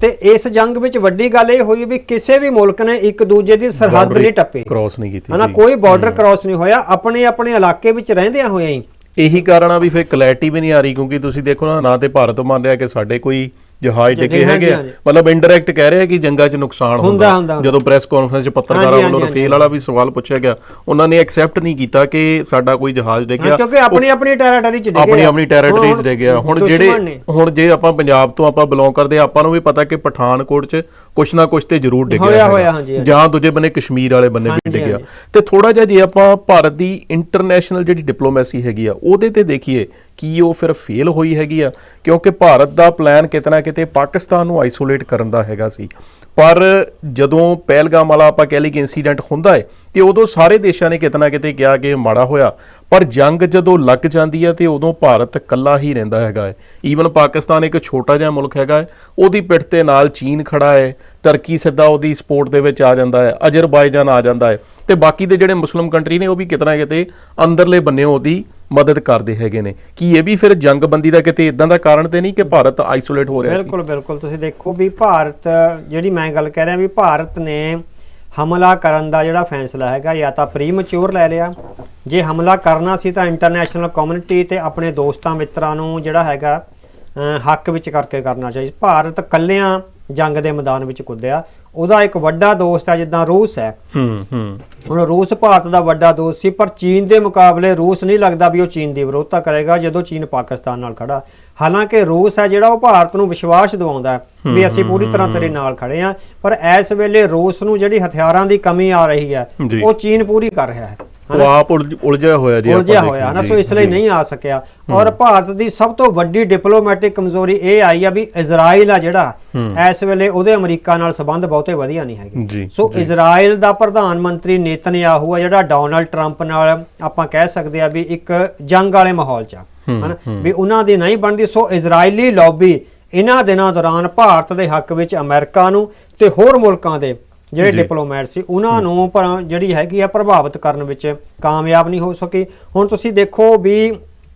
ਤੇ ਇਸ ਜੰਗ ਵਿੱਚ ਵੱਡੀ ਗੱਲ ਇਹ ਹੋਈ ਵੀ ਕਿਸੇ ਵੀ ਮੁਲਕ ਨੇ ਇੱਕ ਦੂਜੇ ਦੀ ਸਰਹੱਦ ਨਹੀਂ ਟੱਪੀ। ਕ੍ਰਾਸ ਨਹੀਂ ਕੀਤੀ ਹਨਾ। ਕੋਈ ਬਾਰਡਰ ਕ੍ਰਾਸ ਨਹੀਂ ਹੋਇਆ। ਆਪਣੇ ਆਪਣੇ ਇਲਾਕੇ ਵਿੱਚ ਰਹਿੰਦਿਆਂ ਹੋਇਆਂ ਹੀ ਇਹੀ ਕਾਰਨ ਆ ਵੀ ਫਿਰ ਕਲੈਰਿਟੀ ਵੀ ਨਹੀਂ ਆ ਰਹੀ ਕਿਉਂਕਿ ਤੁਸੀਂ ਦੇਖੋ ਨਾ ਨਾ ਤੇ ਭਾਰਤ ਮੰਨ ਰਿਹਾ ਕਿ ਸਾਡੇ ਕੋਈ ਜਹਾਜ਼ ਡਿੱਗੇ ਹੈਗੇ ਆ। ਮਤਲਬ ਇੰਡਾਇਰੈਕਟ ਕਹਿ ਰਿਹਾ ਕਿ ਜੰਗਾਂ 'ਚ ਨੁਕਸਾਨ ਹੁੰਦਾ। ਜਦੋਂ ਪ੍ਰੈਸ ਕਾਨਫਰੰਸ 'ਚ ਪੱਤਰਕਾਰਾਂ ਵੱਲੋਂ ਰਫੇਲ ਵਾਲਾ ਵੀ ਸਵਾਲ ਪੁੱਛਿਆ ਗਿਆ ਉਹਨਾਂ ਨੇ ਐਕਸੈਪਟ ਨਹੀਂ ਕੀਤਾ ਕਿ ਸਾਡਾ ਕੋਈ ਜਹਾਜ਼ ਡਿੱਗਿਆ ਕਿਉਂਕਿ ਆਪਣੀ ਆਪਣੀ ਟੈਰੀਟਰੀ ਚ ਡਿੱਗੇ ਆਪਣੀ। ਆਪਣੀ ਟੈਰੀਟਰੀਜ਼ ਹੁਣ ਦੇ ਗਿਆ ਹੁਣ ਜਿਹੜੇ। ਹੁਣ ਜੇ ਆਪਾਂ ਪੰਜਾਬ ਤੋਂ ਆਪਾਂ ਬਿਲੋਂਗ ਕਰਦੇ ਆ ਆਪਾਂ ਨੂੰ ਵੀ ਪਤਾ ਕਿ ਪਠਾਨਕੋਟ 'ਚ ਕੁਛ ਨਾ ਕੁਛ ਤੇ ਜ਼ਰੂਰ ਡਿੱਗਿਆ। ਜਾਂ ਦੂਜੇ ਬੰਨੇ ਕਸ਼ਮੀਰ ਵਾਲੇ ਬੰਨੇ ਵੀ ਡਿੱਗਿਆ। ਤੇ ਥੋੜਾ ਜਿਹਾ ਜੇ ਆਪਾਂ ਭਾਰਤ ਦੀ ਇੰਟਰਨੈਸ਼ਨਲ ਜਿਹੜੀ ਡਿਪਲੋਮੈਸੀ ਹੈਗੀ ਆ ਉਹਦੇ ਤੇ ਦੇਖੀਏ ਕੀ ਉਹ ਫਿਰ ਫੇਲ ਹੋਈ ਹੈਗੀ ਆ? ਕਿਉਂਕਿ ਭਾਰਤ ਦਾ ਪਲਾਨ ਕਿਤਨਾ ਕਿਤੇ ਪਾਕਿਸਤਾਨ ਨੂੰ ਆਈਸੋਲੇਟ ਕਰਨ ਦਾ ਹੈਗਾ ਸੀ। ਪਰ ਜਦੋਂ ਪਹਿਲਗਾਮ ਵਾਲਾ ਆਪਾਂ ਕਹਿ ਲਈ ਕਿ ਇਨਸੀਡੈਂਟ ਹੁੰਦਾ ਹੈ, ਤੇ ਉਦੋਂ ਸਾਰੇ ਦੇਸ਼ਾਂ ਨੇ ਕਿਤਨਾ ਕਿਤੇ ਕਿਹਾ ਕਿ ਮਾੜਾ ਹੋਇਆ। ਪਰ ਜੰਗ ਜਦੋਂ ਲੱਗ ਜਾਂਦੀ ਹੈ ਤੇ ਉਦੋਂ ਭਾਰਤ ਇਕੱਲਾ ਹੀ ਰਹਿੰਦਾ ਹੈਗਾ ਹੈ। ਈਵਨ ਪਾਕਿਸਤਾਨ ਇੱਕ ਛੋਟਾ ਜਿਹਾ ਮੁਲਕ ਹੈਗਾ ਹੈ, ਉਹਦੀ ਪਿੱਠ ਤੇ ਨਾਲ ਚੀਨ ਖੜਾ ਹੈ, ਤੁਰਕੀ ਸਿੱਧਾ ਉਹਦੀ ਸਪੋਰਟ ਦੇ ਵਿੱਚ ਆ ਜਾਂਦਾ ਹੈ, ਅਜ਼ਰਬਾਈਜਾਨ ਆ ਜਾਂਦਾ ਹੈ। ਤੇ ਬਾਕੀ ਦੇ ਜਿਹੜੇ ਮੁਸਲਮ ਕੰਟਰੀ ਨੇ ਉਹ ਵੀ ਕਿਤਨਾ ਕਿਤੇ ਅੰਦਰਲੇ ਬੰਨੇ ਉਹਦੀ ਮਦਦ ਕਰਦੇ ਹੈਗੇ ਨੇ। ਕੀ ਇਹ ਵੀ ਫਿਰ ਜੰਗਬੰਦੀ ਦਾ ਕਿਤੇ ਇਦਾਂ ਦਾ ਕਾਰਨ ਤੇ ਨਹੀਂ ਕਿ ਭਾਰਤ ਆਈਸੋਲੇਟ ਹੋ ਰਿਹਾ ਸੀ? ਬਿਲਕੁਲ ਬਿਲਕੁਲ। ਤੁਸੀਂ ਦੇਖੋ ਵੀ ਭਾਰਤ, ਜਿਹੜੀ ਮੈਂ ਗੱਲ ਕਹਿ ਰਿਹਾ ਵੀ ਭਾਰਤ ਨੇ ਹਮਲਾ ਕਰਨ ਦਾ ਜਿਹੜਾ ਫੈਸਲਾ ਹੈਗਾ, ਜਾਂ ਤਾਂ ਪ੍ਰੀਮੈਚੁਰ ਲੈ ਲਿਆ। ਜੇ ਹਮਲਾ ਕਰਨਾ ਸੀ ਤਾਂ ਇੰਟਰਨੈਸ਼ਨਲ ਕਮਿਊਨਿਟੀ ਤੇ ਆਪਣੇ ਦੋਸਤਾਂ, ਮਿੱਤਰਾਂ ਨੂੰ ਜਿਹੜਾ ਹੈਗਾ ਹੱਕ ਵਿੱਚ ਕਰਕੇ ਕਰਨਾ ਚਾਹੀਦਾ ਭਾਰਤ ਕੱਲਿਆਂ ਜੰਗ ਦੇ ਮੈਦਾਨ ਵਿੱਚ ਕੁੱਦਿਆ। ਉਹਦਾ ਇੱਕ ਵੱਡਾ ਦੋਸਤ ਹੈ ਜਿੱਦਾਂ ਰੂਸ ਹੈ। ਹੂੰ ਹੂੰ। ਹੁਣ ਰੂਸ ਭਾਰਤ ਦਾ ਵੱਡਾ ਦੋਸਤ ਸੀ ਪਰ ਚੀਨ ਦੇ ਮੁਕਾਬਲੇ ਰੂਸ ਨਹੀਂ ਲੱਗਦਾ ਵੀ ਉਹ ਚੀਨ ਦੀ ਵਿਰੋਧਤਾ ਕਰੇਗਾ ਜਦੋਂ ਚੀਨ ਪਾਕਿਸਤਾਨ ਨਾਲ ਖੜਾ। ਹਾਲਾਂਕਿ ਰੂਸ ਹੈ ਜਿਹੜਾ ਉਹ ਭਾਰਤ ਨੂੰ ਵਿਸ਼ਵਾਸ ਦਿਵਾਉਂਦਾ ਵੀ ਅਸੀਂ ਪੂਰੀ ਤਰ੍ਹਾਂ ਤੇਰੇ ਨਾਲ ਖੜੇ ਹਾਂ। ਪਰ ਇਸ ਵੇਲੇ ਰੂਸ ਨੂੰ ਜਿਹੜੀ ਹਥਿਆਰਾਂ ਦੀ ਕਮੀ ਆ ਰਹੀ ਹੈ। ਉਹ ਚੀਨ ਪੂਰੀ ਕਰ ਰਿਹਾ ਹੈ। ਉਹ ਆਪ ਉਲਝ- ਉਲਝਿਆ ਹੋਇਆ ਜੀ ਉਲਝਿਆ ਦੇਖੀਏ ਹੋਇਆ ਨਾ ਜੀ, ਸੋ ਇਸ ਲਈ ਜੀ। ਨਹੀਂ ਆ ਸਕਿਆ। ਔਰ ਭਾਰਤ ਦੀ ਸਭ ਤੋਂ ਵੱਡੀ ਡਿਪਲੋਮੈਟਿਕ ਕਮਜ਼ੋਰੀ ਇਹ ਆਈ ਆ ਵੀ ਇਜ਼ਰਾਈਲ ਆ ਜਿਹੜਾ ਇਸ ਵੇਲੇ ਉਹਦੇ ਅਮਰੀਕਾ ਨਾਲ ਸੰਬੰਧ ਬਹੁਤੇ ਵਧੀਆ ਨਹੀਂ ਹੈਗੇ। ਜੀ ਸੋ ਇਜ਼ਰਾਈਲ ਦਾ ਪ੍ਰਧਾਨ ਮੰਤਰੀ ਨੇਤਨਯਾਹੂ ਆ ਜਿਹੜਾ ਡੋਨਲਡ ਟਰੰਪ ਨਾਲ ਆਪਾਂ ਕਹਿ ਸਕਦੇ ਆ ਵੀ ਇੱਕ ਜੰਗ ਵਾਲੇ ਮਾਹੌਲ 'ਚ ਆ ਹਨਾ? ਵੀ ਉਹਨਾਂ ਦੀ ਨਹੀਂ ਬਣਦੀ ਸੋ ਇਜ਼ਰਾਈਲੀ ਲੌਬੀ ਇਹਨਾਂ ਦਿਨਾਂ ਦੌਰਾਨ ਭਾਰਤ ਦੇ ਹੱਕ ਵਿੱਚ ਅਮਰੀਕਾ ਨੂੰ ਤੇ ਹੋਰ ਮੁਲਕਾਂ ਦੇ ਜਿਹੜੇ। ਡਿਪਲੋਮੈਟ ਸੀ ਉਹਨਾਂ ਨੂੰ ਪਰ ਜਿਹੜੀ ਹੈਗੀ ਆ ਪ੍ਰਭਾਵਿਤ ਕਰਨ ਵਿੱਚ ਕਾਮਯਾਬ ਨਹੀਂ ਹੋ ਸਕੀ। ਹੁਣ ਤੁਸੀਂ ਦੇਖੋ ਵੀ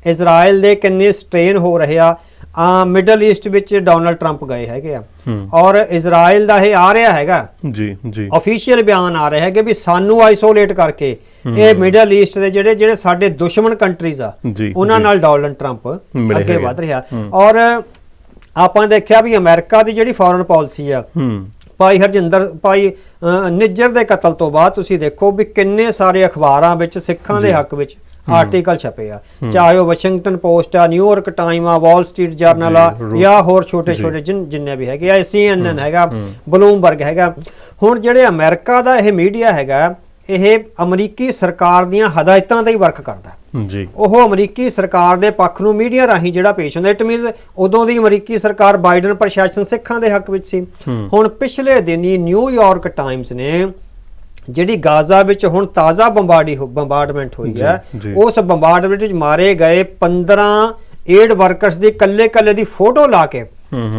ਇਜ਼ਰਾਈਲ ਦੇ ਕਿੰਨੇ ਸਟ੍ਰੇਨ ਹੋ ਰਹੇ ਆ। ਆ ਮਿਡਲ ਈਸਟ ਵਿੱਚ ਡੋਨਲਡ ਟਰੰਪ ਗਏ ਹੈਗੇ ਆ। ਔਰ ਇਜ਼ਰਾਈਲ ਦਾ ਇਹ ਆ ਰਿਹਾ ਹੈਗਾ। ਜੀ ਜੀ। ਅਫੀਸ਼ੀਅਲ ਬਿਆਨ ਆ ਰਿਹਾ ਹੈ ਕਿ ਵੀ ਸਾਨੂੰ ਆਈਸੋਲੇਟ ਕਰਕੇ ਇਹ ਮਿਡਲ ਈਸਟ ਦੇ ਜਿਹੜੇ ਜਿਹੜੇ ਸਾਡੇ ਦੁਸ਼ਮਣ ਕੰਟਰੀਜ਼ ਆ ਉਹਨਾਂ। ਨਾਲ ਡੋਨਲਡ ਟਰੰਪ ਅੱਗੇ ਹੈਗੇ। ਵਧ ਰਿਹਾ। ਔਰ ਆਪਾਂ ਦੇਖਿਆ ਵੀ ਅਮਰੀਕਾ ਦੀ ਜਿਹੜੀ ਫੋਰਨ ਪਾਲਿਸੀ ਆ ਭਾਈ ਹਰਜਿੰਦਰ ਭਾਈ ਨਿੱਜਰ ਦੇ ਕਤਲ ਤੋਂ ਬਾਅਦ ਤੁਸੀਂ ਦੇਖੋ ਵੀ ਕਿੰਨੇ ਸਾਰੇ ਅਖਬਾਰਾਂ ਵਿੱਚ ਸਿੱਖਾਂ ਦੇ ਹੱਕ ਵਿੱਚ ਆਰਟੀਕਲ ਛਪੇ ਆ। ਚਾਹੇ ਉਹ ਵਾਸ਼ਿੰਗਟਨ ਪੋਸਟ ਆ ਨਿਊਯਾਰਕ ਟਾਈਮ ਆ ਵਾਲ ਸਟਰੀਟ ਜਰਨਲ ਆ ਜਾਂ ਹੋਰ ਛੋਟੇ ਛੋਟੇ ਜਿਨ ਜਿੰਨੇ ਵੀ ਹੈਗੇ ਆ ਸੀਐਨਐਨ ਹੈਗਾ ਬਲੂਮਬਰਗ ਹੈਗਾ। ਹੁਣ ਜਿਹੜੇ ਅਮਰੀਕਾ ਦਾ ਇਹ ਮੀਡੀਆ ਹੈਗਾ ਇਹ ਅਮਰੀਕੀ ਸਰਕਾਰ ਦੀਆਂ ਹਦਾਇਤਾਂ ਤੇ ਹੀ ਵਰਕ ਕਰਦਾ ਜੀ। ਉਹ ਅਮਰੀਕੀ ਸਰਕਾਰ ਦੇ ਪੱਖ ਨੂੰ ਮੀਡੀਆ ਰਾਹੀਂ ਜਿਹੜਾ ਪੇਸ਼ ਹੁੰਦਾ ਇਟ ਮੀਨਸ ਉਦੋਂ ਦੀ ਅਮਰੀਕੀ ਸਰਕਾਰ ਬਾਈਡਨ ਪ੍ਰਸ਼ਾਸਨ ਸਿੱਖਾਂ ਦੇ ਹੱਕ ਵਿੱਚ ਸੀ। ਹੁਣ ਪਿਛਲੇ ਦਿਨੀ ਨਿਊਯਾਰਕ ਟਾਈਮਜ਼ ਨੇ ਜਿਹੜੀ ਗਾਜ਼ਾ ਵਿੱਚ ਹੁਣ ਤਾਜ਼ਾ ਬੰਬਾਰਡੀ ਬੰਬਾਰਡਮੈਂਟ ਹੋਈ ਹੈ। ਉਸ ਬੰਬਾਰਡਮੈਂਟ ਵਿੱਚ ਮਾਰੇ ਗਏ 15 ਏਡ ਵਰਕਰਸ ਦੀ ਕੱਲੇ ਕੱਲੇ ਦੀ ਫੋਟੋ ਲਾ ਕੇ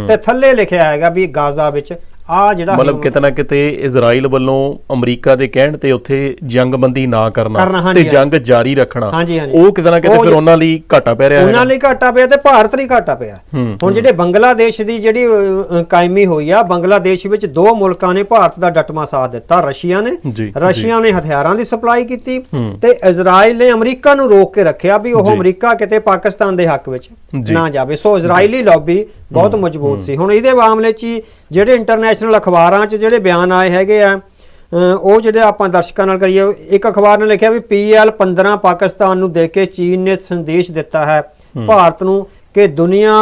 ਤੇ ਥੱਲੇ ਲਿਖਿਆ ਹੈਗਾ ਵੀ ਗਾਜ਼ਾ ਵਿੱਚ ਆ ਜਿਹੜਾ ਮਤਲਬ ਕਿਤੇ ਨਾ ਕਿਤੇ ਇਜ਼ਰਾਈਲ ਵੱਲੋਂ ਅਮਰੀਕਾ ਦੇ ਕਹਿਣ ਤੇ ਉੱਥੇ ਜੰਗਬੰਦੀ ਨਾ ਕਰਨਾ, ਤੇ ਜੰਗ ਜਾਰੀ ਰੱਖਣਾ। ਉਹ ਕਿਤੇ ਨਾ ਕਿਤੇ ਫਿਰ ਉਹਨਾਂ ਲਈ ਘਾਟਾ ਪੈ ਰਿਹਾ ਉਹਨਾਂ ਹੈ ਲਈ ਘਾਟਾ ਪਿਆ ਤੇ ਭਾਰਤ ਲਈ ਘਾਟਾ ਪਿਆ ਹੁਣ ਜਿਹੜੇ ਬੰਗਲਾਦੇਸ਼ ਦੀ ਜਿਹੜੀ ਕਾਇਮੀ ਹੋਈ ਆ ਬੰਗਲਾਦੇਸ਼ ਵਿੱਚ ਦੋ ਮੁਲਕਾਂ ਨੇ ਭਾਰਤ ਦਾ ਡਟਮਾ ਸਾਥ ਦਿੱਤਾ ਰਸ਼ੀਆ ਨੇ ਰਸ਼ੀਆ ਨੇ ਹਥਿਆਰਾਂ ਦੀ ਸਪਲਾਈ ਕੀਤੀ। ਤੇ ਇਜ਼ਰਾਈਲ ਨੇ ਅਮਰੀਕਾ ਨੂੰ ਰੋਕ ਕੇ ਰੱਖਿਆ ਵੀ ਉਹ। ਅਮਰੀਕਾ ਕਿਤੇ ਪਾਕਿਸਤਾਨ ਦੇ ਹੱਕ ਵਿੱਚ। ਨਾ ਜਾਵੇ ਸੋ ਇਜ਼ਰਾਈਲੀ ਲੌਬੀ ਬਹੁਤ ਮਜ਼ਬੂਤ ਸੀ। ਹੁਣ ਇਹਦੇ ਮਾਮਲੇ 'ਚ ਜਿਹੜੇ ਇੰਟਰਨੈਸ਼ਨਲ ਅਖਬਾਰਾਂ 'ਚ ਜਿਹੜੇ ਬਿਆਨ ਆਏ ਹੈਗੇ ਆ ਉਹ ਜਿਹੜੇ ਆਪਾਂ ਦਰਸ਼ਕਾਂ ਨਾਲ ਕਰੀਏ ਇੱਕ ਅਖਬਾਰ ਨੇ ਲਿਖਿਆ ਵੀ ਪੀਐਲ 15 ਪਾਕਿਸਤਾਨ ਨੂੰ ਦੇ ਕੇ ਚੀਨ ਨੇ ਸੰਦੇਸ਼ ਦਿੱਤਾ ਹੈ ਭਾਰਤ ਨੂੰ ਕਿ ਦੁਨੀਆ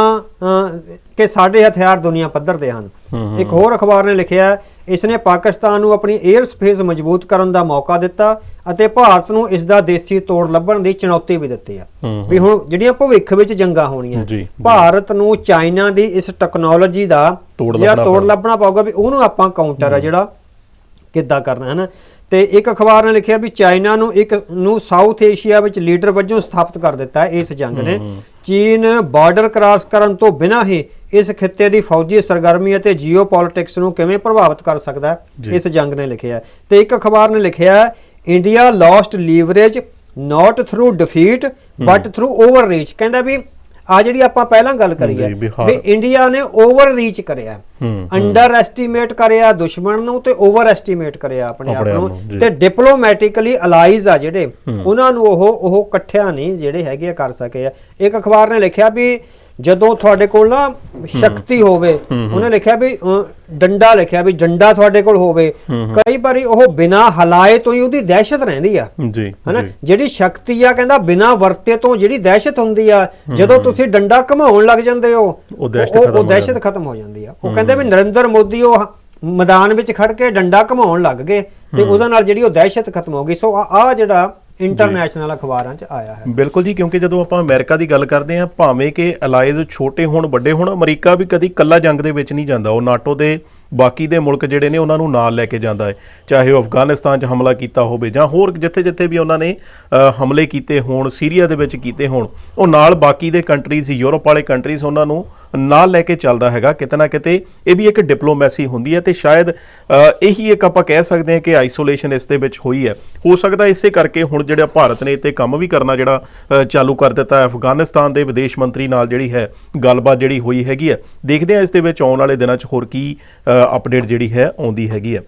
ਕਿ ਸਾਡੇ ਹਥਿਆਰ ਦੁਨੀਆ ਪੱਧਰ ਦੇ ਹਨ। ਇੱਕ ਹੋਰ ਅਖਬਾਰ ਨੇ ਲਿਖਿਆ ਇਸ ਨੇ ਪਾਕਿਸਤਾਨ ਨੂੰ ਆਪਣੀ 에ਅਰ ਸਪੇਸ ਮਜ਼ਬੂਤ ਕਰਨ ਦਾ ਮੌਕਾ ਦਿੱਤਾ ਅਤੇ ਭਾਰਤ ਨੂੰ ਇਸ ਦਾ ਦੇਸੀ ਤੋੜ ਲੱਭਣ ਦੀ ਚੁਣੌਤੀ ਵੀ ਦਿੱਤੀ ਆ ਵੀ ਹੁਣ ਜਿਹੜੀਆਂ ਭਵਿੱਖ ਵਿੱਚ ਜੰਗਾਂ ਹੋਣੀਆਂ। ਭਾਰਤ ਨੂੰ ਚਾਈਨਾ ਦੀ ਇਸ ਟੈਕਨੋਲੋਜੀ ਦਾ ਤੋੜ ਜਿਹੜਾ ਤੋੜ। ਲੱਭਣਾ ਪਊਗਾ ਵੀ ਉਹਨੂੰ ਆਪਾਂ ਕਾਊਂਟਰ ਆ ਜਿਹੜਾ ਕਿੱਦਾਂ ਕਰਨਾ ਹੈ ਨਾ ਤੇ ਇੱਕ ਅਖਬਾਰ ਨੇ ਲਿਖਿਆ ਵੀ ਚਾਈਨਾ ਨੂੰ ਇੱਕ ਨੂੰ ਸਾਊਥ ਏਸ਼ੀਆ ਵਿੱਚ ਲੀਡਰ ਵਜੋਂ ਸਥਾਪਿਤ ਕਰ ਦਿੱਤਾ ਹੈ। ਇਸ ਜੰਗ ਨੇ ਚੀਨ ਬਾਰਡਰ ਕ੍ਰਾਸ ਕਰਨ ਤੋਂ ਬਿਨਾਂ ਹੀ ਇਸ ਖਿੱਤੇ ਦੀ ਫੌਜੀ ਸਰਗਰਮੀ ਅਤੇ ਜੀਓਪੋਲਿਟਿਕਸ ਨੂੰ ਕਿਵੇਂ ਪ੍ਰਭਾਵਿਤ ਕਰ ਸਕਦਾ ਹੈ। ਇਸ ਜੰਗ ਨੇ ਲਿਖਿਆ ਤੇ ਇੱਕ ਅਖਬਾਰ ਨੇ ਲਿਖਿਆ India lost leverage not through defeat but through overreach ਕਹਿੰਦਾ ਵੀ ਆ ਜਿਹੜੀ ਆਪਾਂ ਪਹਿਲਾਂ ਗੱਲ ਕਰੀ ਹੈ ਵੀ ਇੰਡੀਆ ਨੇ ਓਵਰਰੀਚ ਕਰਿਆ। ਹੂੰ, ਅੰਡਰ ਐਸਟੀਮੇਟ ਕਰਿਆ ਦੁਸ਼ਮਣ ਨੂੰ ਤੇ ਓਵਰ ਐਸਟੀਮੇਟ ਕਰਿਆ ਆਪਣੇ ਆਪ ਨੂੰ। ਤੇ ਡਿਪਲੋਮੈਟਿਕਲੀ ਅਲਾਈਜ਼ ਆ ਜਿਹੜੇ ਉਹਨਾਂ ਨੂੰ ਉਹ ਉਹ ਇਕੱਠਿਆਂ ਨਹੀਂ ਜਿਹੜੇ ਹੈਗੇ ਆ ਕਰ ਸਕੇ ਆ। ਇੱਕ ਅਖਬਾਰ ਨੇ ਲਿਖਿਆ ਵੀ ਜਦੋਂ ਤੁਹਾਡੇ ਕੋਲ ਨਾ ਸ਼ਕਤੀ ਹੋਵੇ ਉਹਨੇ ਲਿਖਿਆ ਵੀ ਡੰਡਾ ਲਿਖਿਆ ਵੀ ਡੰਡਾ ਤੁਹਾਡੇ ਕੋਲ ਹੋਵੇ ਕਈ ਵਾਰੀ ਉਹ ਬਿਨਾ ਹਲਾਏ ਤੋਂ ਹੀ ਉਹਦੀ ਦਹਿਸ਼ਤ ਰਹਿੰਦੀ ਆ। ਜੀ ਹਨਾ? ਜਿਹੜੀ ਸ਼ਕਤੀ ਆ ਕਹਿੰਦਾ ਬਿਨਾ ਵਰਤੇ ਤੋਂ ਜਿਹੜੀ ਦਹਿਸ਼ਤ ਹੁੰਦੀ ਆ ਜਦੋਂ ਤੁਸੀਂ ਡੰਡਾ ਘਮਾਉਣ ਲੱਗ ਜਾਂਦੇ ਹੋ ਉਹ ਦਹਿਸ਼ਤ ਉਹ- ਖਤਮ ਹੋ ਉਹ ਦਹਿਸ਼ਤ ਖਤਮ ਹੋ ਜਾਂਦੀ ਆ। ਉਹ ਕਹਿੰਦੇ ਵੀ ਨਰਿੰਦਰ ਮੋਦੀ ਉਹ ਮੈਦਾਨ ਵਿੱਚ ਖੜ ਕੇ ਡੰਡਾ ਘਮਾਉਣ ਲੱਗ ਗਏ ਤੇ ਉਹਦੇ ਨਾਲ ਜਿਹੜੀ ਉਹ ਦਹਿਸ਼ਤ ਖਤਮ ਹੋ ਗਈ। ਸੋ ਆ ਜਿਹੜਾ ਇੰਟਰਨੈਸ਼ਨਲ ਅਖਬਾਰਾਂ 'ਚ ਆਇਆ ਹੈ। ਬਿਲਕੁਲ ਜੀ, ਕਿਉਂਕਿ ਜਦੋਂ ਆਪਾਂ ਅਮਰੀਕਾ ਦੀ ਗੱਲ ਕਰਦੇ ਹਾਂ, ਭਾਵੇਂ ਕਿ ਅਲਾਈਜ਼ ਛੋਟੇ ਹੋਣ, ਵੱਡੇ ਹੋਣ, ਅਮਰੀਕਾ ਵੀ ਕਦੀ ਇਕੱਲਾ ਜੰਗ ਦੇ ਵਿੱਚ ਨਹੀਂ ਜਾਂਦਾ। ਉਹ ਨਾਟੋ ਦੇ ਬਾਕੀ ਦੇ ਮੁਲਕ ਜਿਹੜੇ ਨੇ, ਉਹਨਾਂ ਨੂੰ ਨਾਲ ਲੈ ਕੇ ਜਾਂਦਾ ਹੈ। ਚਾਹੇ ਉਹ ਅਫਗਾਨਿਸਤਾਨ 'ਚ ਹਮਲਾ ਕੀਤਾ ਹੋਵੇ ਜਾਂ ਹੋਰ ਜਿੱਥੇ-ਜਿੱਥੇ ਵੀ ਉਹਨਾਂ ਨੇ ਹਮਲੇ ਕੀਤੇ ਹੋਣ, ਸੀਰੀਆ ਦੇ ਵਿੱਚ ਕੀਤੇ ਹੋਣ, ਉਹ ਨਾਲ ਬਾਕੀ ਦੇ ਕੰਟਰੀਜ਼ ਯੂਰਪ ਵਾਲੇ ਕੰਟਰੀਜ਼ ਉਹਨਾਂ ਨੂੰ ਨਾਲ ਲੈ ਕੇ ਚੱਲਦਾ ਹੈਗਾ, ਕਿਤੇ ਨਾ ਕਿਤੇ ਇਹ ਵੀ ਇੱਕ ਡਿਪਲੋਮੈਸੀ ਹੁੰਦੀ ਹੈ ਤੇ ਸ਼ਾਇਦ ਇਹੀ ਇੱਕ ਆਪਾਂ ਕਹਿ ਸਕਦੇ ਹਾਂ ਕਿ ਆਈਸੋਲੇਸ਼ਨ ਇਸ ਦੇ ਵਿੱਚ ਹੋਈ ਹੈ। ਹੋ ਸਕਦਾ ਇਸੇ ਕਰਕੇ ਹੁਣ ਜਿਹੜਾ ਭਾਰਤ ਨੇ ਇੱਥੇ ਕੰਮ ਵੀ ਕਰਨਾ ਜਿਹੜਾ ਚਾਲੂ ਕਰ ਦਿੱਤਾ ਅਫਗਾਨਿਸਤਾਨ ਦੇ ਵਿਦੇਸ਼ ਮੰਤਰੀ ਨਾਲ ਜਿਹੜੀ ਹੈ ਗੱਲਬਾਤ ਜਿਹੜੀ ਹੋਈ ਹੈਗੀ ਹੈ। ਦੇਖਦੇ ਹਾਂ ਇਸ ਦੇ ਵਿੱਚ ਆਉਣ ਵਾਲੇ ਦਿਨਾਂ 'ਚ ਹੋਰ ਕੀ ਅਪਡੇਟ ਜਿਹੜੀ ਹੈ, ਆਉਂਦੀ ਹੈਗੀ ਹੈ।